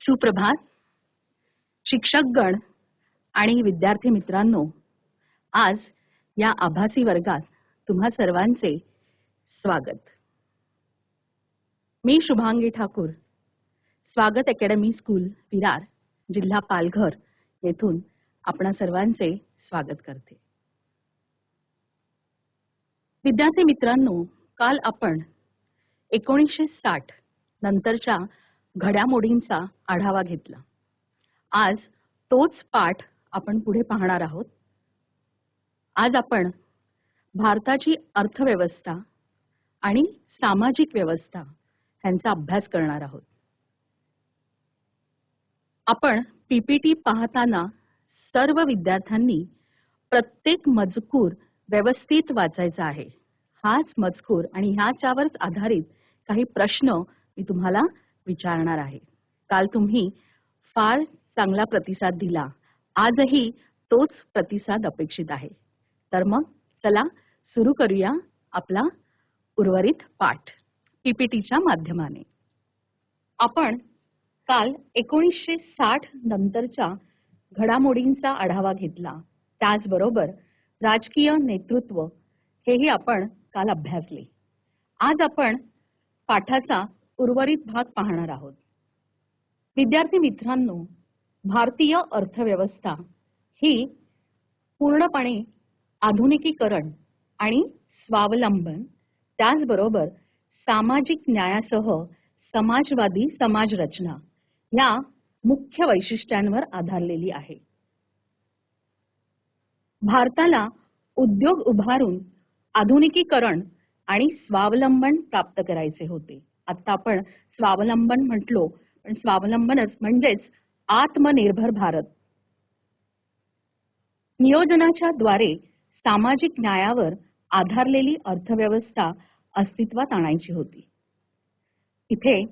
सुप्रभात. शिक्षकगण आणि विद्यार्थी मित्रांनो आज या आभासी वर्गात तुम्हा सर्वांचे स्वागत. मी शुभांगी ठाकूर स्वागत अकॅडमी स्कूल विरार जिल्हा पालघर येथून आपणा सर्वांचे स्वागत करते. विद्यार्थी मित्रांनो काल आपण एकोणीसशे साठ नंतरच्या घडामोडींचा आढावा घेतला. आज तोच पाठ आपण पुढे पाहणार आहोत. आज आपण भारताची अर्थव्यवस्था आणि सामाजिक व्यवस्था ह्यांचा अभ्यास करणार आहोत. आपण पीपीटी पाहताना सर्व विद्यार्थ्यांनी प्रत्येक मजकूर व्यवस्थित वाचायचा आहे. हाच मजकूर आणि ह्याच्यावरच आधारित काही प्रश्न मी तुम्हाला विचारणार आहे. काल तुम्ही फार चांगला प्रतिसाद दिला. आजही तोच प्रतिसाद अपेक्षित आहे. तर मग चला सुरू करूया आपला उर्वरित पाठ. पीपीटीच्या माध्यमाने. आपण काल एकोणीसशे साठ नंतरच्या घडामोडींचा आढावा घेतला. त्याचबरोबर राजकीय नेतृत्व हेही आपण काल अभ्यासले. आज आपण पाठाचा उर्वरित भाग पाहणार आहोत. विद्यार्थी मित्रांनो भारतीय अर्थव्यवस्था ही पूर्णपणे आधुनिकीकरण आणि स्वावलंबन त्याचबरोबर सामाजिक न्यायासह समाजवादी समाज रचना या मुख्य वैशिष्ट्यांवर आधारलेली आहे. भारताला उद्योग उभारून आधुनिकीकरण आणि स्वावलंबन प्राप्त करायचे होते. आता आपण स्वावलंबन म्हटलो. पण स्वावलंबनच म्हणजेच आत्मनिर्भर भारत. नियोजनाच्या द्वारे सामाजिक न्यायावर आधारलेली अर्थव्यवस्था अस्तित्वात आणायची होती. इथे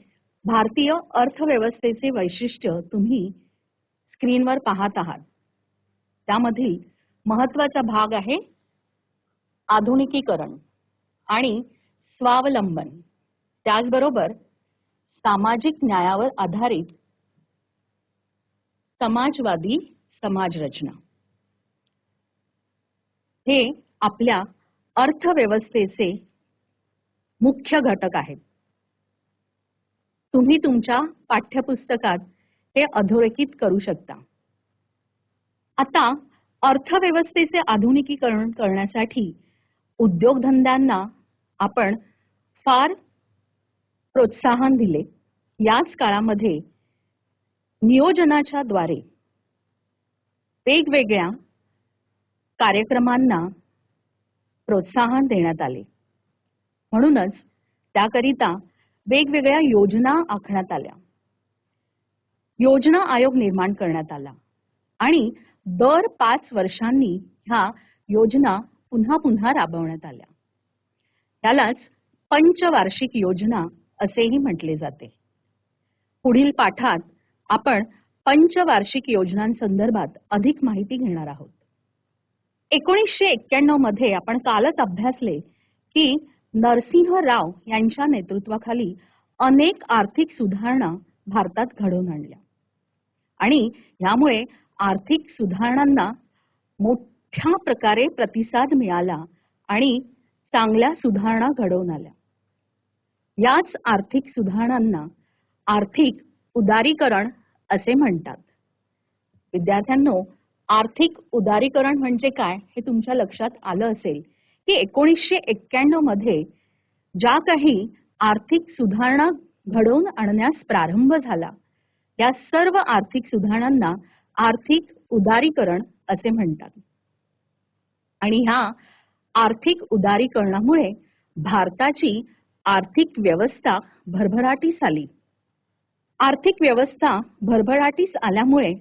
भारतीय अर्थव्यवस्थेचे वैशिष्ट्य तुम्ही स्क्रीनवर पाहत आहात. त्यामधील महत्त्वाचा भाग आहे आधुनिकीकरण आणि स्वावलंबन. त्याचबरोबर सामाजिक न्यायावर आधारित समाजवादी समाजरचना हे आपल्या अर्थव्यवस्थेचे मुख्य घटक आहेत. तुम्ही तुमच्या पाठ्यपुस्तकात हे अधोरेखित करू शकता. आता अर्थव्यवस्थेचे आधुनिकीकरण करण्यासाठी उद्योगधंद्यांना आपण फार प्रोत्साहन दिले. याच काळामध्ये नियोजनाच्या द्वारे वेगवेगळ्या कार्यक्रमांना प्रोत्साहन देण्यात आले. म्हणूनच त्याकरिता वेगवेगळ्या योजना आखण्यात आल्या. योजना आयोग निर्माण करण्यात आला आणि दर पाच वर्षांनी ह्या योजना पुन्हा पुन्हा राबवण्यात आल्या. त्यालाच पंचवार्षिक योजना असेही म्हटले जाते. पुढील पाठात आपण पंचवार्षिक योजनांसंदर्भात अधिक माहिती घेणार आहोत. एकोणीसशे एक्क्याण्णवमध्ये आपण कालच अभ्यासले की नरसिंह राव यांच्या नेतृत्वाखाली अनेक आर्थिक सुधारणा भारतात घडवून आणल्या. आणि यामुळे आर्थिक सुधारणांना मोठ्या प्रकारे प्रतिसाद मिळाला आणि चांगल्या सुधारणा घडवून आल्या. याच आर्थिक सुधारणांना आर्थिक उदारीकरण असे म्हणतात. विद्यार्थ्यांनो आर्थिक उदारीकरण म्हणजे काय हे तुमच्या लक्षात आलं असेल की एकोणीसशे एक्क्याण्णवमध्ये ज्या काही आर्थिक सुधारणा घडवून आणण्यास प्रारंभ झाला या सर्व आर्थिक सुधारणांना आर्थिक उदारीकरण असे म्हणतात. आणि ह्या आर्थिक उदारीकरणामुळे भारताची आर्थिक व्यवस्था भरभराटीस आली. आर्थिक व्यवस्था भरभराटीस आल्यामुळे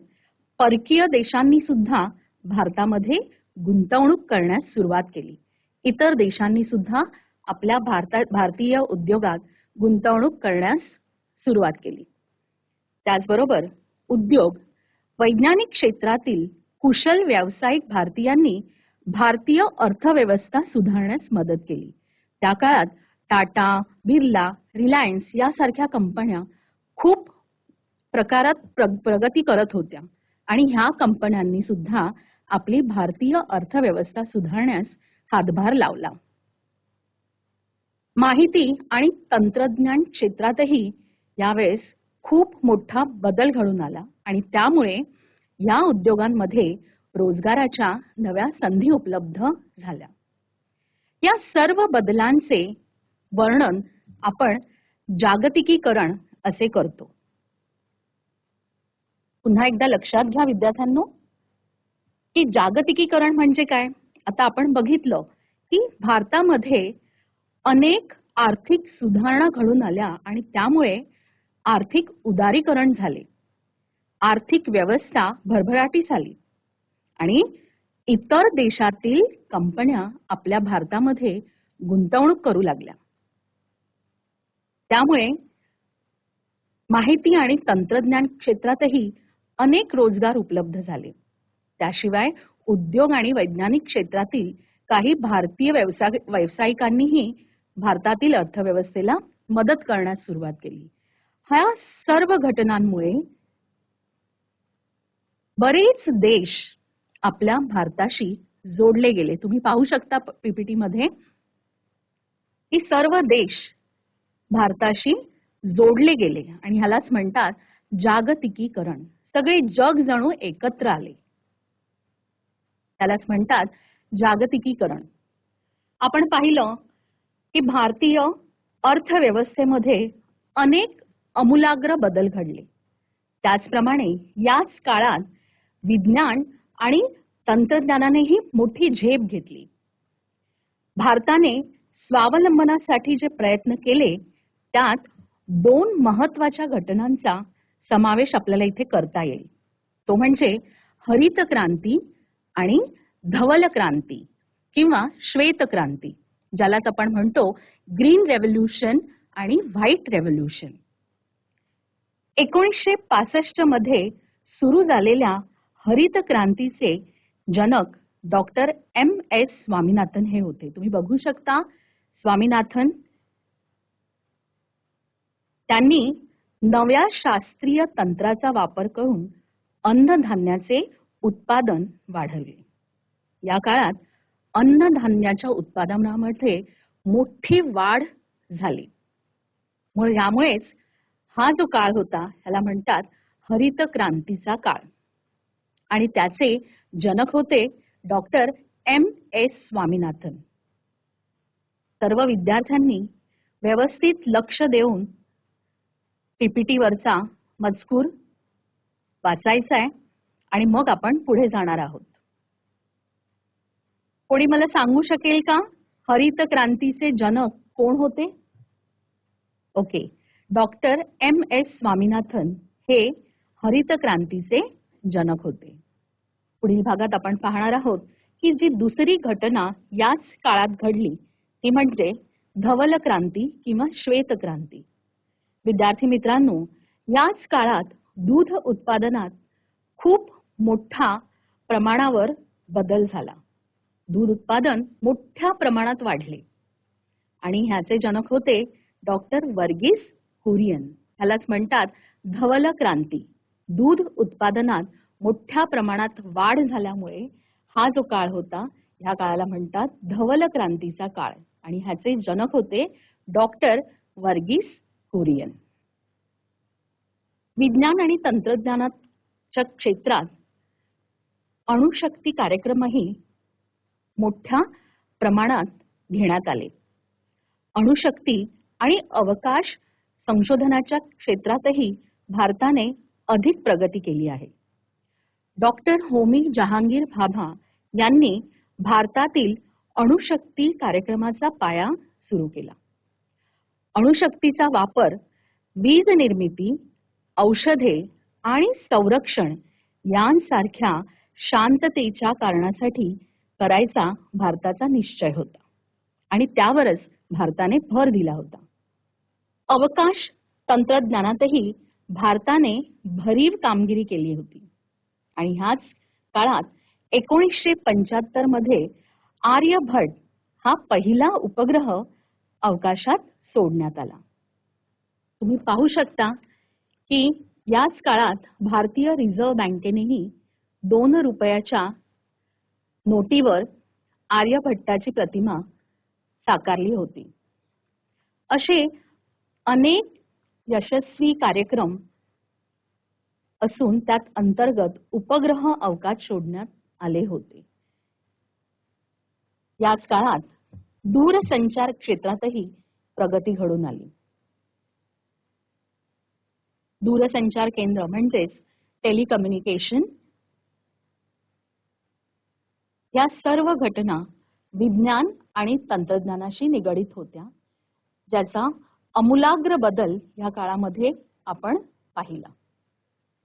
परकीय देशांनी सुद्धा भारतामध्ये गुंतवणूक करण्यास सुरुवात केली. इतर देशांनी सुद्धा आपल्या भारता भारतीय उद्योगात गुंतवणूक करण्यास सुरुवात केली. त्याचबरोबर उद्योग वैज्ञानिक क्षेत्रातील कुशल व्यावसायिक भारतीयांनी भारतीय अर्थव्यवस्था सुधारण्यास मदत केली. त्या काळात टाटा बिर्ला रिलायन्स यासारख्या कंपन्या खूप प्रकारात प्र- प्रगती करत होत्या. आणि ह्या कंपन्यांनी सुद्धा आपली भारतीय अर्थव्यवस्था सुधारण्यास हातभार लावला. माहिती आणि तंत्रज्ञान क्षेत्रातही यावेळेस खूप मोठा बदल घडून आला. आणि त्यामुळे या उद्योगांमध्ये रोजगाराच्या नव्या संधी उपलब्ध झाल्या. या सर्व बदलांचे वर्णन आपण जागतिकीकरण असे करतो. पुन्हा एकदा लक्षात घ्या विद्यार्थ्यांनो की जागतिकीकरण म्हणजे काय? आता आपण बघितलं की भारतामध्ये अनेक आर्थिक सुधारणा घडून आल्या आणि त्यामुळे आर्थिक उदारीकरण झाले. आर्थिक व्यवस्था भरभराटीस आली. आणि इतर देशातील कंपन्या आपल्या भारतामध्ये गुंतवणूक करू लागल्या. त्यामुळे माहिती आणि तंत्रज्ञान क्षेत्रातही अनेक रोजगार उपलब्ध झाले. त्याशिवाय उद्योग आणि वैज्ञानिक क्षेत्रातील काही भारतीय व्यावसायिकांनीही भारतातील अर्थव्यवस्थेला मदत करण्यास सुरुवात केली. ह्या सर्व घटनांमुळे बरेच देश आपल्या भारताशी जोडले गेले. तुम्ही पाहू शकता पीपीटी मध्ये की सर्व देश भारताशी जोडले गेले आणि ह्यालाच म्हणतात जागतिकीकरण. सगळे जग जणू एकत्र आले. त्यालाच म्हणतात जागतिकीकरण. आपण पाहिलं की भारतीय अर्थव्यवस्थेमध्ये अनेक अमूलाग्र बदल घडले. त्याचप्रमाणे याच काळात विज्ञान आणि तंत्रज्ञानानेही मोठी झेप घेतली. भारताने स्वावलंबनासाठी जे प्रयत्न केले त्यात दोन महत्त्वाच्या घटनांचा समावेश आपल्याला इथे करता येईल. तो म्हणजे हरित क्रांती आणि धवल क्रांती किंवा श्वेत क्रांती ज्यालाच आपण म्हणतो ग्रीन रेव्होल्युशन आणि व्हाईट रेव्होल्युशन. एकोणीसशे पासष्टमध्ये सुरू झालेल्या हरित क्रांतीचे जनक डॉक्टर एम एस स्वामीनाथन हे होते. तुम्ही बघू शकता स्वामीनाथन त्यांनी नव्या शास्त्रीय तंत्राचा वापर करून अन्नधान्याचे उत्पादन वाढवले. या काळात अन्नधान्याच्या उत्पादनामध्ये मोठी वाढ झाली. यामुळेच हा जो काळ होता ह्याला म्हणतात हरित क्रांतीचा काळ. आणि त्याचे जनक होते डॉक्टर एम एस स्वामीनाथन. सर्व विद्यार्थ्यांनी व्यवस्थित लक्ष देऊन पीपीटी वरचा मजकूर वाचायचा आहे आणि मग आपण पुढे जाणार आहोत. कोणी मला सांगू शकेल का? हरित क्रांतीचे जनक कोण होते? Okay doctor M S Swaminathan हे हरित क्रांतीचे जनक होते. पुढील भागात आपण पाहणार आहोत की जी दुसरी घटना याच काळात घडली ती म्हणजे धवल क्रांती किंवा श्वेत क्रांती. विद्यार्थी मित्रांनो याच काळात दूध उत्पादनात खूप मोठा प्रमाणावर बदल झाला. दूध उत्पादन मोठ्या प्रमाणात वाढले. आणि ह्याचे जनक होते डॉक्टर वर्गीस कुरियन ह्यालाच म्हणतात धवल क्रांती दूध उत्पादनात मोठ्या प्रमाणात वाढ झाल्यामुळे हा जो काळ होता ह्या काळाला म्हणतात धवल क्रांतीचा काळ. आणि ह्याचे जनक होते डॉक्टर वर्गीस कुरियन. विज्ञान आणि तंत्रज्ञानाच्या क्षेत्रात अणुशक्ती कार्यक्रमही मोठ्या प्रमाणात घेण्यात आले. अणुशक्ती आणि अवकाश संशोधनाच्या क्षेत्रातही भारताने अधिक प्रगती केली आहे. डॉक्टर होमी जहांगीर भाभा यांनी भारतातील अणुशक्ती कार्यक्रमाचा पाया सुरू केला. अणुशक्तीचा वापर वीज निर्मिती औषधे आणि संरक्षण यांसारख्या शांततेच्या कारणासाठी करायचा भारताचा निश्चय होता. आणि त्यावरच भारताने भर दिला होता. अवकाश तंत्रज्ञानातही भारताने भरीव कामगिरी केली होती. आणि ह्याच काळात एकोणीसशे पंच्याहत्तरमध्ये आर्यभट हा पहिला उपग्रह अवकाशात सोडण्यात आला. तुम्ही पाहू शकता की याच काळात भारतीय रिझर्व्ह बँकेनेही दोन रुपयाच्या नोटीवर आर्यभट्टाची प्रतिमा साकारली होती. असे अनेक यशस्वी कार्यक्रम असून त्यात अंतर्गत उपग्रह अवकाश सोडण्यात आले होते. याच काळात दूरसंचार क्षेत्रातही प्रगती घडून आली. दूरसंचार केंद्र म्हणजेच टेलिकम्युनिकेशन. या सर्व घटना विज्ञान आणि तंत्रज्ञानाशी निगडित होत्या ज्याचा अमूलाग्र बदल या काळामध्ये आपण पाहिला.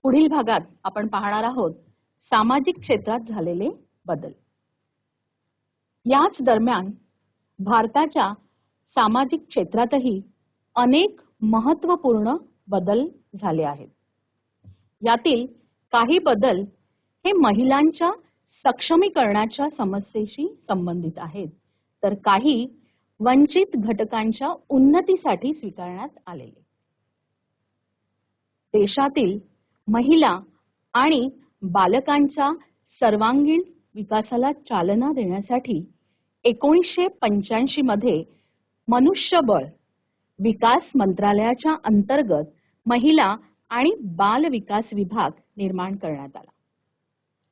पुढील भागात आपण पाहणार आहोत सामाजिक क्षेत्रात झालेले बदल. याच दरम्यान भारताच्या सामाजिक क्षेत्रातही अनेक महत्त्वपूर्ण बदल झाले आहेत. यातील काही बदल हे महिलांच्या सक्षमीकरणाच्या समस्येशी संबंधित आहेत तर काही वंचित घटकांच्या उन्नतीसाठी स्वीकारण्यात आलेले. देशातील महिला आणि बालकांच्या सर्वांगीण विकासाला चालना देण्यासाठी एकोणीसशे पंच्याऐंशी मध्ये मनुष्यबळ विकास मंत्रालयाच्या अंतर्गत महिला आणि बाल विकास विभाग निर्माण करण्यात आला.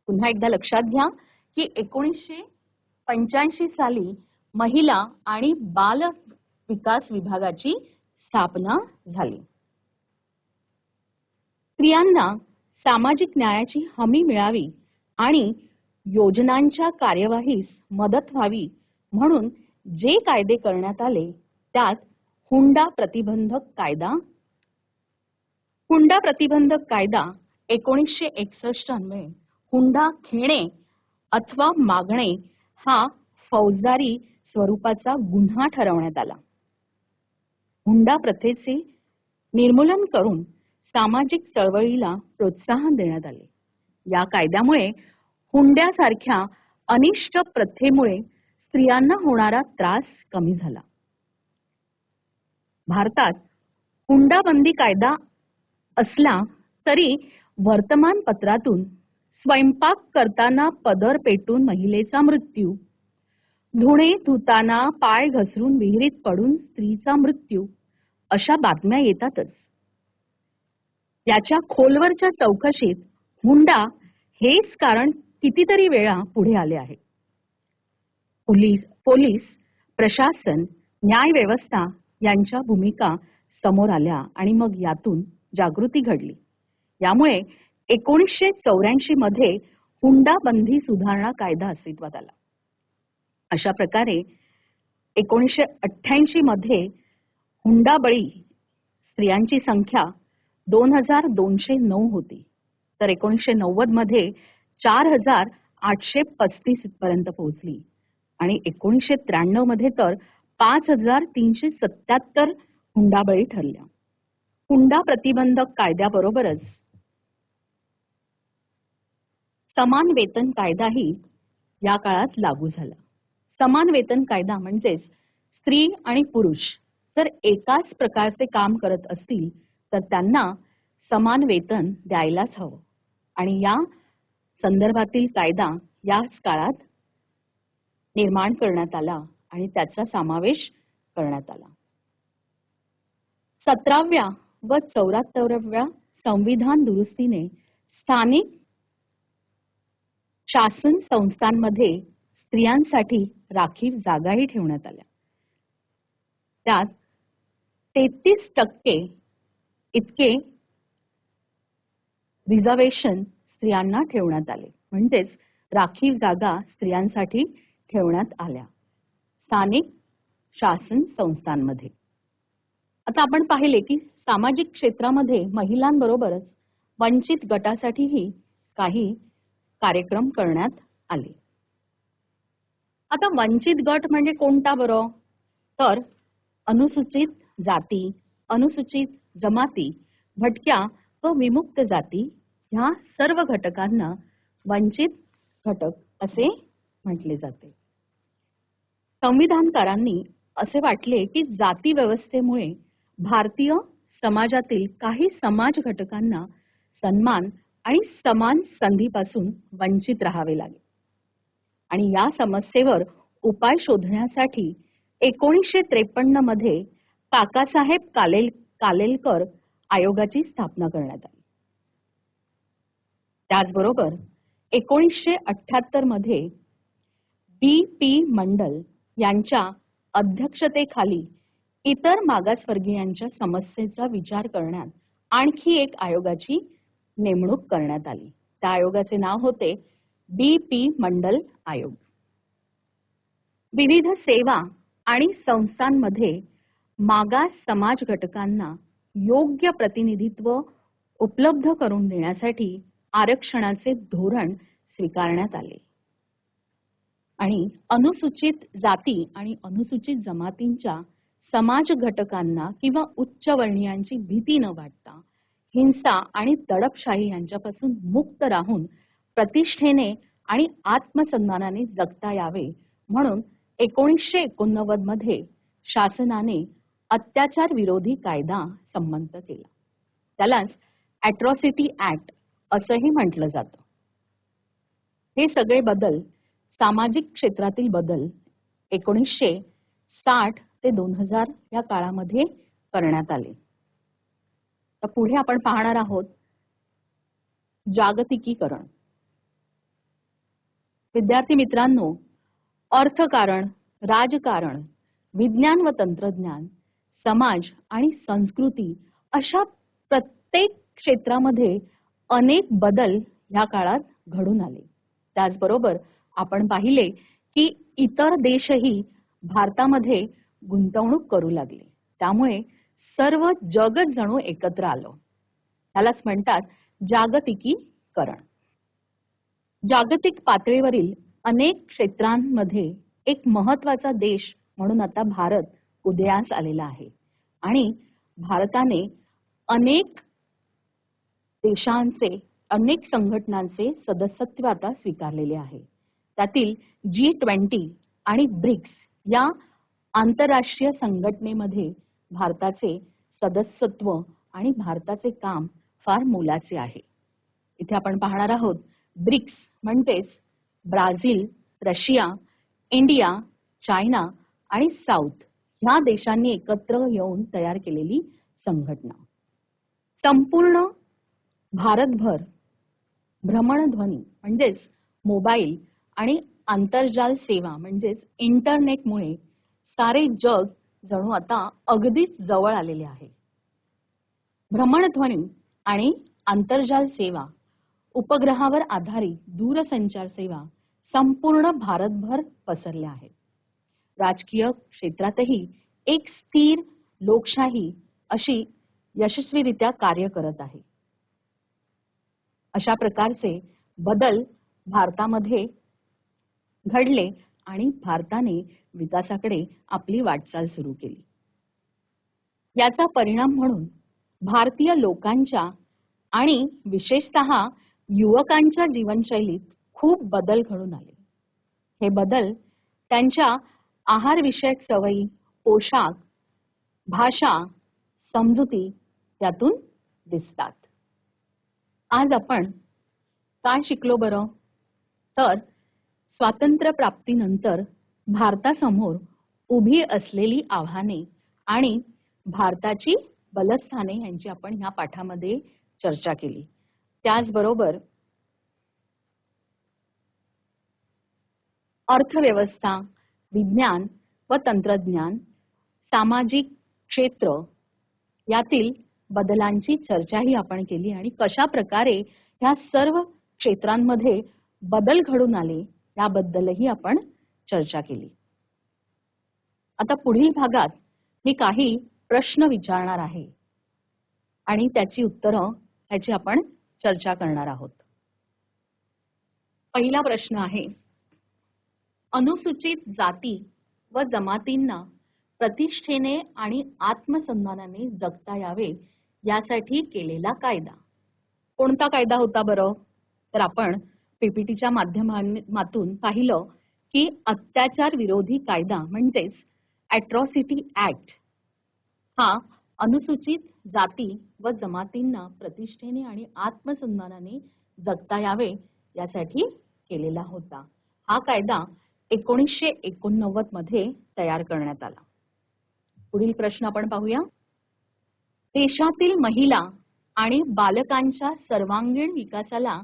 पुन्हा एकदा लक्षात घ्या की एकोणीसशे पंच्याऐंशी साली महिला आणि बाल विकास विभागाची स्थापना झाली. स्त्रियांना सामाजिक न्यायाची हमी मिळावी आणि योजनांच्या कार्यवाहीस मदत व्हावी म्हणून जे कायदे करण्यात आले त्यात हुंडा प्रतिबंधक कायदा हुंडा प्रतिबंधक कायदा एकोणीसशे एकसष्ट अन्वये हुंडा घेणे अथवा मागणे हा फौजदारी स्वरूपाचा गुन्हा ठरवण्यात आला. हुंडा प्रथेचे निर्मूलन करून सामाजिक चळवळीला प्रोत्साहन देण्यात आले. या कायद्यामुळे हुंड्यासारख्या अनिष्ट प्रथेमुळे स्त्रियांना होणारा त्रास कमी झाला. भारतात हुंडाबंदी कायदा असला तरी वर्तमानपत्रातून स्वयंपाक करताना पदर पेटून महिलेचा मृत्यू धुणे धुताना पाय घसरून विहिरीत पडून स्त्रीचा मृत्यू अशा बातम्या येतातच. याच्या खोलवरच्या चौकशीत हुंडा हेच कारण कितीतरी वेळा पुढे आले आहे. पोलीस पोलीस प्रशासन न्याय व्यवस्था यांच्या भूमिका समोर आल्या आणि मग यातून जागृती घडली. यामुळे एकोणीसशे चौऱ्याऐंशी मध्ये हुंडा बंदी सुधारणा कायदा अस्तित्वात आला. अशा प्रकारे एकोणीसशे अठ्ठ्याऐंशी मध्ये हुंडाबळी स्त्रियांची संख्या दोन हजार दोनशे नऊ होती. तर एकोणीसशे नव्वदमध्ये चार हजार आठशे पस्तीस पर्यंत पोहोचली. आणि एकोणीसशे त्र्याण्णवमध्ये तर पाच हजार तीनशे सत्याहत्तर हुंडाबळी ठरल्या. हुंडा प्रतिबंधक कायद्याबरोबरच समान वेतन कायदाही या काळात लागू झाला. समान वेतन कायदा म्हणजेच स्त्री आणि पुरुष जर एकाच प्रकारचे काम करत असतील तर त्यांना समान वेतन द्यायलाच हवं. आणि या संदर्भातील कायदा याच काळात निर्माण करण्यात आला आणि त्याचा समावेश करण्यात आला. सतराव्या व चौऱ्याहत्तराव्या संविधान दुरुस्तीने स्थानिक शासन संस्थांमध्ये स्त्रियांसाठी राखीव जागाही ठेवण्यात आल्या. त्यात तेहतीस टक्के इतके रिझर्वेशन स्त्रियांना ठेवण्यात आले. म्हणजेच राखीव जागा स्त्रियांसाठी ठेवण्यात आल्या. स्थानिक शासन संस्थांमध्ये. आता आपण पाहिले की सामाजिक क्षेत्रामध्ये महिलांबरोबरच वंचित गटासाठीही काही कार्यक्रम करण्यात आले. आता वंचित गट म्हणजे कोणता बरं? तर अनुसूचित जाती अनुसूचित जमाती भटक्या व विमुक्त जाती ह्या सर्व घटकांना वंचित घटक असे म्हटले जाते. संविधानकारांनी असे वाटले की जाती व्यवस्थेमुळे भारतीय समाजातील काही समाज घटकांना सन्मान आणि समान संधीपासून वंचित राहावे लागेल. आणि या समस्येवर उपाय शोधण्यासाठी एकोणीसशे त्रेपन्नमध्ये काकासाहेब कालेल कालेलकर आयोगाची स्थापना करण्यात आली. त्याचबरोबर एकोणीसशे अठ्याहत्तरमध्ये बी पी मंडल यांच्या अध्यक्षतेखाली इतर मागासवर्गीयांच्या समस्येचा विचार करण्यात आणखी एक आयोगाची नेमणूक करण्यात आली. त्या आयोगाचे नाव होते बी पी मंडल आयोग. विविध सेवा आणि संस्थांमध्ये मागास समाज घटकांना योग्य प्रतिनिधित्व उपलब्ध करून देण्यासाठी आरक्षणाचे धोरण स्वीकारण्यात आले. आणि अनुसूचित जाती आणि अनुसूचित जमातींच्या समाज घटकांना किंवा उच्च वर्णीयांची भीती न वाटता हिंसा आणि दडपशाही यांच्यापासून मुक्त राहून प्रतिष्ठेने आणि आत्मसन्मानाने जगता यावे म्हणून एकोणीसशे एकोणनव्वदमध्ये शासनाने अत्याचार विरोधी कायदा संमत केला. त्यालाच अॅट्रॉसिटी ऍक्ट असंही म्हटलं जातं. हे सगळे बदल सामाजिक क्षेत्रातील बदल एकोणीसशे साठ ते दोन हजार या काळामध्ये करण्यात आले. तर पुढे आपण पाहणार आहोत जागतिकीकरण. विद्यार्थी मित्रांनो अर्थकारण राजकारण विज्ञान व तंत्रज्ञान समाज आणि संस्कृती अशा प्रत्येक क्षेत्रामध्ये अनेक बदल या काळात घडून आले. त्याचबरोबर आपण पाहिले की इतर देशही भारतामध्ये गुंतवणूक करू लागले. त्यामुळे सर्व जगच जणू एकत्र आलो. त्यालाच म्हणतात जागतिकीकरण. जागतिक पातळीवरील अनेक क्षेत्रांमध्ये एक महत्त्वाचा देश म्हणून आता भारत उदयास आलेला आहे. आणि भारताने अनेक देशांचे अनेक संघटनांचे सदस्यत्व आता स्वीकारलेले आहे. त्यातील जी ट्वेंटी आणि ब्रिक्स या आंतरराष्ट्रीय संघटनेमध्ये भारताचे सदस्यत्व आणि भारताचे काम फार मोलाचे आहे. इथे आपण पाहणार आहोत ब्रिक्स म्हणजेच ब्राझील रशिया इंडिया चायना आणि साऊथ ह्या देशांनी एकत्र येऊन तयार केलेली संघटना. संपूर्ण भारतभर भ्रमणध्वनी म्हणजेच मोबाईल आणि आंतरजाल सेवा म्हणजेच इंटरनेटमुळे सारे जग जणू आता अगदीच जवळ आलेले आहे. भ्रमणध्वनी आणि आंतरजाल सेवा उपग्रहावर आधारित दूरसंचार सेवा संपूर्ण भारतभर पसरल्या आहेत. राजकीय क्षेत्रातही एक स्थिर लोकशाही अशी यशस्वीरित्या कार्य करत आहे. अशा प्रकारचे बदल भारतामध्ये घडले आणि भारताने विकासाकडे आपली वाटचाल सुरू केली. याचा परिणाम म्हणून भारतीय लोकांच्या आणि विशेषतः युवकांच्या जीवनशैलीत खूप बदल घडून आले. हे बदल त्यांच्या आहारविषयक सवयी पोशाख भाषा समजुती यातून दिसतात. आज आपण काय शिकलो बरं? तर स्वातंत्र्य प्राप्तीनंतर भारतासमोर उभी असलेली आव्हाने आणि भारताची बलस्थाने यांची आपण ह्या पाठामध्ये चर्चा केली. त्याचबरोबर अर्थव्यवस्था विज्ञान व तंत्रज्ञान सामाजिक क्षेत्र यातील बदलांची चर्चाही आपण केली आणि कशा प्रकारे ह्या सर्व क्षेत्रांमध्ये बदल घडून आले याबद्दलही आपण चर्चा केली. आता पुढील भागात मी काही प्रश्न विचारणार आहे. आणि त्याची उत्तरं ह्याची आपण चर्चा करणार आहोत. पहिला प्रश्न आहे अनुसूचित जाती व जमातींना प्रतिष्ठेने आणि आत्मसन्मानाने जगता यावे यासाठी केलेला कायदा. कोणता कायदा होता बरं? तर आपण पीपीटीच्या माध्यमातून पाहिलं की अत्याचार विरोधी कायदा म्हणजेच अॅट्रॉसिटी ऍक्ट हा अनुसूचित जाती व जमातींना प्रतिष्ठेने आणि आत्मसन्मानाने जगता यावे यासाठी केलेला होता. हा कायदा एकोणीसशे एकोणनव्वदमध्ये तयार करण्यात आला. पुढील प्रश्न आपण पाहूया. देशातील महिला आणि बालकांच्या सर्वांगीण विकासाला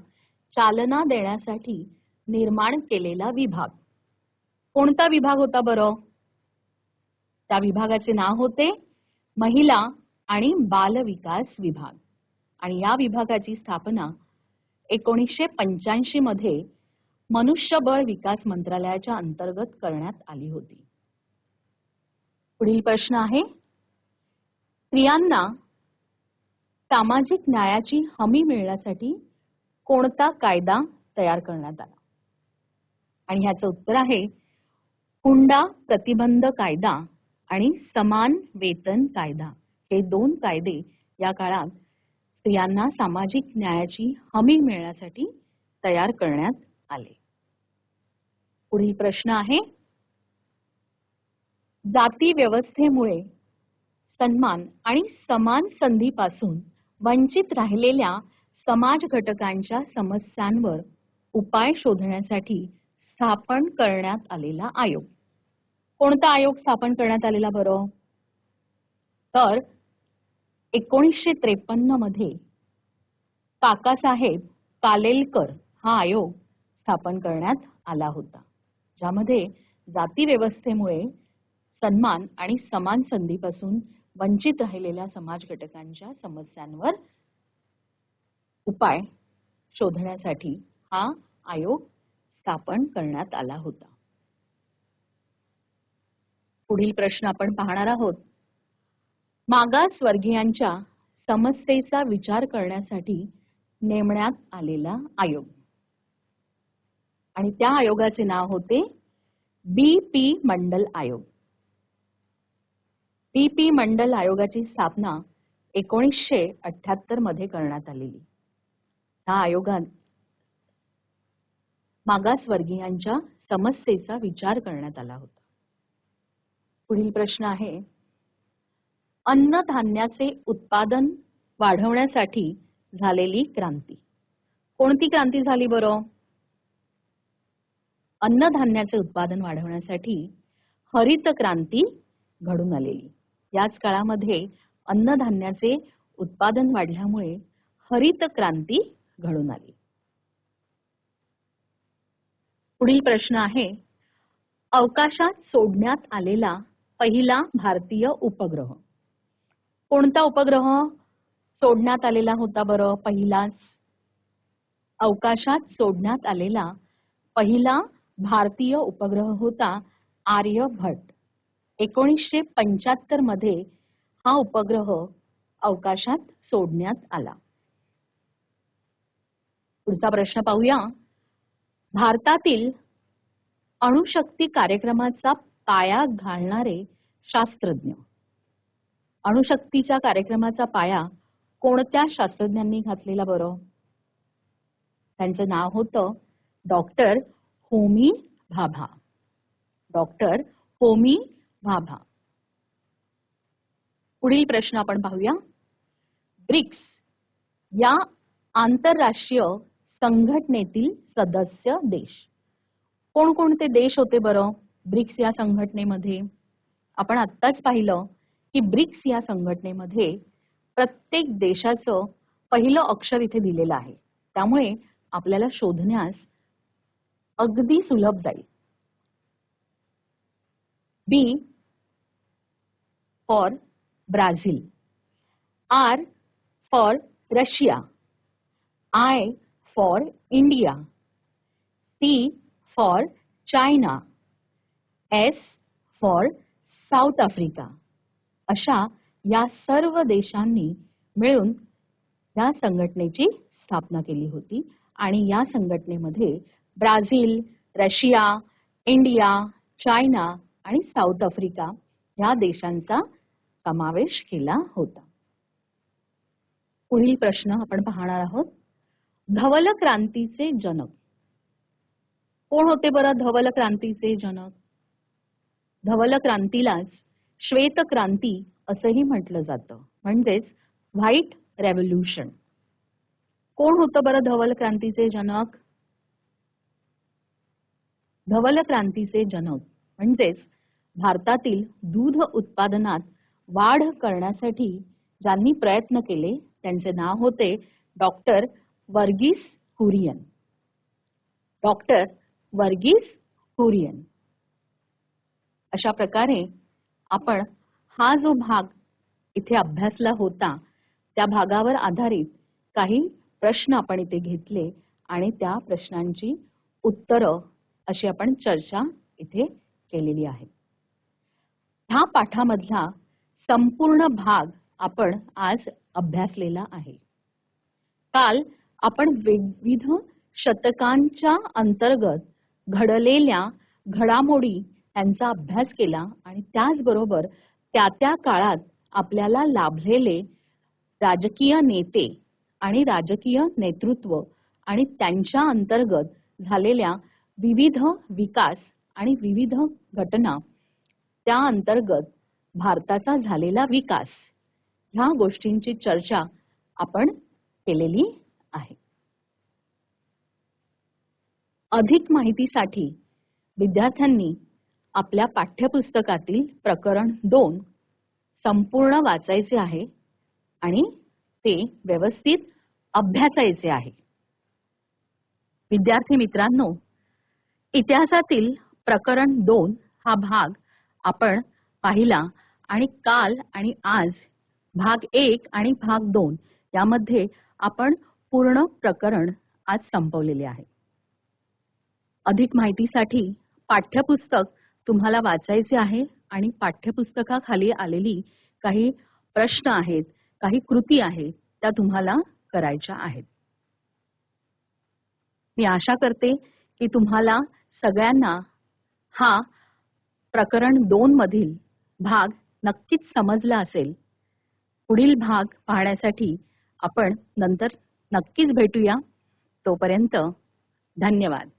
चालना देण्यासाठी निर्माण केलेला विभाग. कोणता विभाग होता बरं? त्या विभागाचे नाव होते महिला आणि बाल विकास विभाग. आणि या विभागाची स्थापना एकोणीसशे पंच्याऐंशी मध्ये मनुष्यबळ विकास मंत्रालयाच्या अंतर्गत करण्यात आली होती. पुढील प्रश्न आहे. स्त्रियांना सामाजिक न्यायाची हमी मिळण्यासाठी कोणता कायदा तयार करण्यात आला? आणि ह्याचं उत्तर आहे हुंडा प्रतिबंध कायदा आणि समान वेतन कायदा. हे दोन कायदे या काळात स्त्रियांना सामाजिक न्यायाची हमी मिळण्यासाठी तयार करण्यात आले. पुढील प्रश्न आहे जाती व्यवस्थेमुळे सन्मान आणि समान संधीपासून वंचित राहिलेल्या समाज घटकांच्या समस्यांवर उपाय शोधण्यासाठी स्थापन करण्यात आलेला आयोग. कोणता आयोग स्थापन करण्यात आलेला बरं? तर एकोणीसशे त्रेपन्नमध्ये काकासाहेब कालेलकर हा आयोग स्थापन करण्यात आला होता ज्यामध्ये जाती व्यवस्थेमुळे सन्मान आणि समान संधीपासून वंचित राहिलेल्या समाज घटकांच्या समस्यांवर उपाय शोधण्यासाठी हा आयोग स्थापन करण्यात आला होता. पुढील प्रश्न आपण पाहणार आहोत. मागासवर्गीयांच्या समस्येचा विचार करण्यासाठी नेमण्यात आलेला आयोग. आणि त्या आयोगाचे नाव होते बी पी मंडल आयोग. बी पी मंडल आयोगाची स्थापना एकोणीसशे अठ्याहत्तरमध्ये करण्यात आलेली. ह्या आयोगात मागासवर्गीयांच्या समस्येचा विचार करण्यात आला होता. पुढील प्रश्न आहे अन्नधान्याचे उत्पादन वाढवण्यासाठी झालेली क्रांती. कोणती क्रांती झाली बरं? अन्नधान्याचे उत्पादन वाढवण्यासाठी हरित क्रांती घडून आलेली. याच काळामध्ये अन्नधान्याचे उत्पादन वाढल्यामुळे हरित क्रांती घडून आली. पुढील प्रश्न आहे अवकाशात सोडण्यात आलेला पहिला भारतीय उपग्रह. कोणता उपग्रह सोडण्यात आलेला होता बरं? पहिलाच अवकाशात सोडण्यात आलेला पहिला भारतीय उपग्रह होता आर्यभट्ट. एकोणीसशे पंच्याहत्तरमध्ये हा उपग्रह अवकाशात सोडण्यात आला. पुढचा प्रश्न पाहूया. भारतातील अणुशक्ती कार्यक्रमाचा पाया घालणारे शास्त्रज्ञ. अणुशक्तीच्या कार्यक्रमाचा पाया कोणत्या शास्त्रज्ञांनी घातलेला बरं? त्यांचं नाव होतं डॉक्टर होमी भाभा. डॉक्टर होमी भाभा. पुढील प्रश्न आपण पाहूया. ब्रिक्स या आंतरराष्ट्रीय संघटनेतील सदस्य देश. कोणकोणते देश होते बरं? ब्रिक्स या संघटनेमध्ये. आपण आत्ताच पाहिलं की ब्रिक्स या संघटनेमध्ये प्रत्येक देशाचं पहिलं अक्षर इथे दिलेलं आहे. त्यामुळे आपल्याला शोधण्यास अगदी सुलभ जाईल. B for Brazil R for Russia I for India C for China S for South Africa अशा या सर्व देशांनी मिळून या संघटनेची स्थापना केली होती आणि या संघटनेमध्ये ब्राझील रशिया इंडिया चायना आणि साऊथ आफ्रिका या देशांचा समावेश केला होता. पुढील प्रश्न आपण पाहणार आहोत. धवल क्रांतीचे जनक. कोण होते बरं धवल क्रांतीचे जनक? धवल क्रांतीलाच श्वेत क्रांती असंही म्हटलं जातं. म्हणजेच व्हाईट रेव्होल्युशन. कोण होतं बरं धवल क्रांतीचे जनक? धवल क्रांतीचे जनक. म्हणजेच भारतातील दूध उत्पादनात वाढ करण्यासाठी ज्यांनी प्रयत्न केले त्यांचे नाव होते डॉक्टर वर्गीस कुरियन. डॉक्टर वर्गीस कुरियन. अशा प्रकारे आपण हा जो भाग इथे अभ्यासला होता त्या भागावर आधारित काही प्रश्न आपण इथे घेतले आणि त्या प्रश्नांची उत्तरं अशी आपण चर्चा इथे केलेली आहे. ह्या पाठामधला संपूर्ण भाग आपण आज अभ्यासलेला आहे. काल आपण विविध शतकांच्या अंतर्गत घडलेल्या घडामोडी यांचा अभ्यास केला आणि त्याचबरोबर त्या त्या काळात आपल्याला लाभलेले राजकीय नेते आणि राजकीय नेतृत्व आणि त्यांच्या अंतर्गत झालेल्या विविध विकास आणि विविध घटना त्या अंतर्गत भारताचा झालेला विकास ह्या गोष्टींची चर्चा आपण केलेली आहे. अधिक माहितीसाठी विद्यार्थ्यांनी आपल्या पाठ्यपुस्तकातील प्रकरण दोन संपूर्ण वाचायचे आहे आणि ते व्यवस्थित अभ्यासायचे आहे. विद्यार्थी मित्रांनो इतिहासातील प्रकरण दोन हा भाग आपण पाहिला आणि काल आणि आज भाग एक आणि भाग दोन यामध्ये आपण पूर्ण प्रकरण आज संपवलेले आहे. अधिक माहितीसाठी पाठ्यपुस्तक तुम्हाला वाचायचे आहे आणि पाठ्यपुस्तकाखाली आलेली काही प्रश्न आहेत काही कृती आहेत त्या तुम्हाला करायच्या आहेत. मी आशा करते की तुम्हाला सगळ्यांना हा प्रकरण दोन मधील भाग नक्कीच समजला असेल. पुढील भाग पाहण्यासाठी आपण नंतर नक्कीच भेटूया. तोपर्यंत धन्यवाद.